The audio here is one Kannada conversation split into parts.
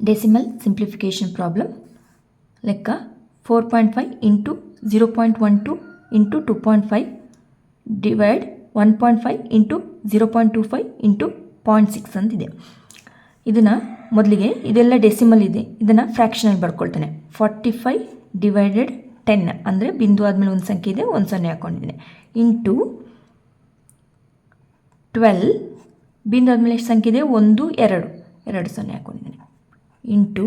ಡೆಸಿಮಲ್ ಸಿಂಪ್ಲಿಫಿಕೇಷನ್ ಪ್ರಾಬ್ಲಮ್ ಲೆಕ್ಕ four point five into zero point one two into two point five divide one point five into zero point two five into point six ಅಂತಿದೆ. ಇದನ್ನು ಮೊದಲಿಗೆ ಇದೆಲ್ಲ ಡೆಸಿಮಲ್ ಇದೆ. ಇದನ್ನು ಫ್ರ್ಯಾಕ್ಷನಲ್ಲಿ ಬರ್ಕೊಳ್ತೇನೆ. ಫಾರ್ಟಿ ಫೈವ್ ಡಿವೈಡೆಡ್ ಟೆನ್ ಅಂದರೆ ಬಿಂದು ಆದಮೇಲೆ ಒಂದು ಸಂಖ್ಯೆ ಇದೆ, ಒಂದು ಸೊನ್ನೆ ಹಾಕ್ಕೊಂಡಿದ್ದೀನಿ ಇಂಟು ಟ್ವೆಲ್ ಬಿಂದು ಆದಮೇಲೆ ಎಷ್ಟು ಸಂಖ್ಯೆ ಇದೆ? ಒಂದು, ಎರಡು. ಎರಡು ಸೊನ್ನೆ ಹಾಕ್ಕೊಂಡಿದ್ದೇನೆ ಇಂಟು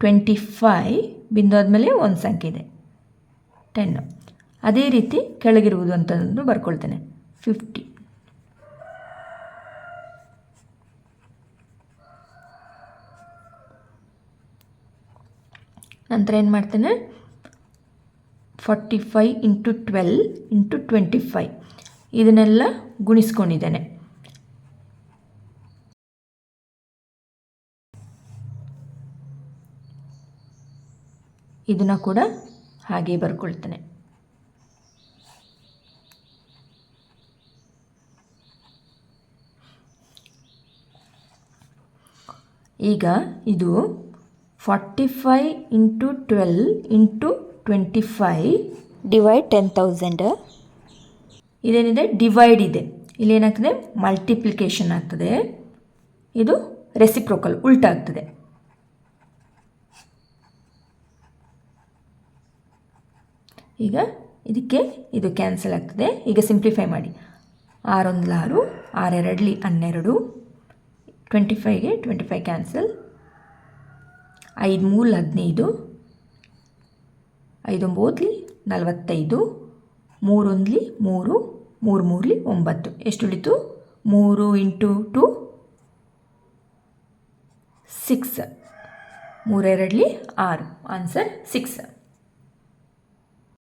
ಟ್ವೆಂಟಿ ಫೈ ಬಿಂದಾದ್ಮೇಲೆ ಒಂದು ಸಂಖ್ಯೆ ಇದೆ. ಟೆನ್ನು ಅದೇ ರೀತಿ ಕೆಳಗಿರುವುದು ಅಂತಂದು ಬರ್ಕೊಳ್ತೇನೆ. ಫಿಫ್ಟಿ ನಂತರ ಏನು ಮಾಡ್ತೇನೆ? Forty five into twelve into twenty five ಇದನ್ನೆಲ್ಲ ಗುಣಿಸ್ಕೊಂಡಿದ್ದೇನೆ. ಇದನ್ನು ಕೂಡ ಹಾಗೆ ಬರ್ಕೊಳ್ತೇನೆ. ಈಗ ಇದು forty five into twelve into twenty five divide ten thousand. ಇದೇನಿದೆ divide ಇದೆ. ಇಲ್ಲೇನಾಗ್ತದೆ ಮಲ್ಟಿಪ್ಲಿಕೇಶನ್ ಆಗ್ತದೆ. ಇದು ರೆಸಿಪ್ರೋಕಲ್ ಉಲ್ಟಾಗ್ತದೆ ಈಗ ಇದಕ್ಕೆ ಇದು ಕ್ಯಾನ್ಸಲ್ ಆಗ್ತದೆ. ಈಗ ಸಿಂಪ್ಲಿಫೈ ಮಾಡಿ. ಆರೊಂದು ಆರು, ಆರೆರಡ್ಲಿ ಹನ್ನೆರಡು ಟ್ವೆಂಟಿ ಫೈವ್ಗೆ ಟ್ವೆಂಟಿ ಫೈವ್ ಕ್ಯಾನ್ಸಲ್ ಐದು ಮೂರು ಹದಿನೈದು ಐದೊಂಬತ್ಲಿ ನಲವತ್ತೈದು, ಮೂರೊಂದ್ಲಿ ಮೂರು ಮೂರು ಮೂರಲಿ ಒಂಬತ್ತು. ಎಷ್ಟು ಉಳಿತು? ಮೂರು ಇಂಟು ಟು ಸಿಕ್ಸ್ ಮೂರೆರಡಲಿ ಆರು. Answer six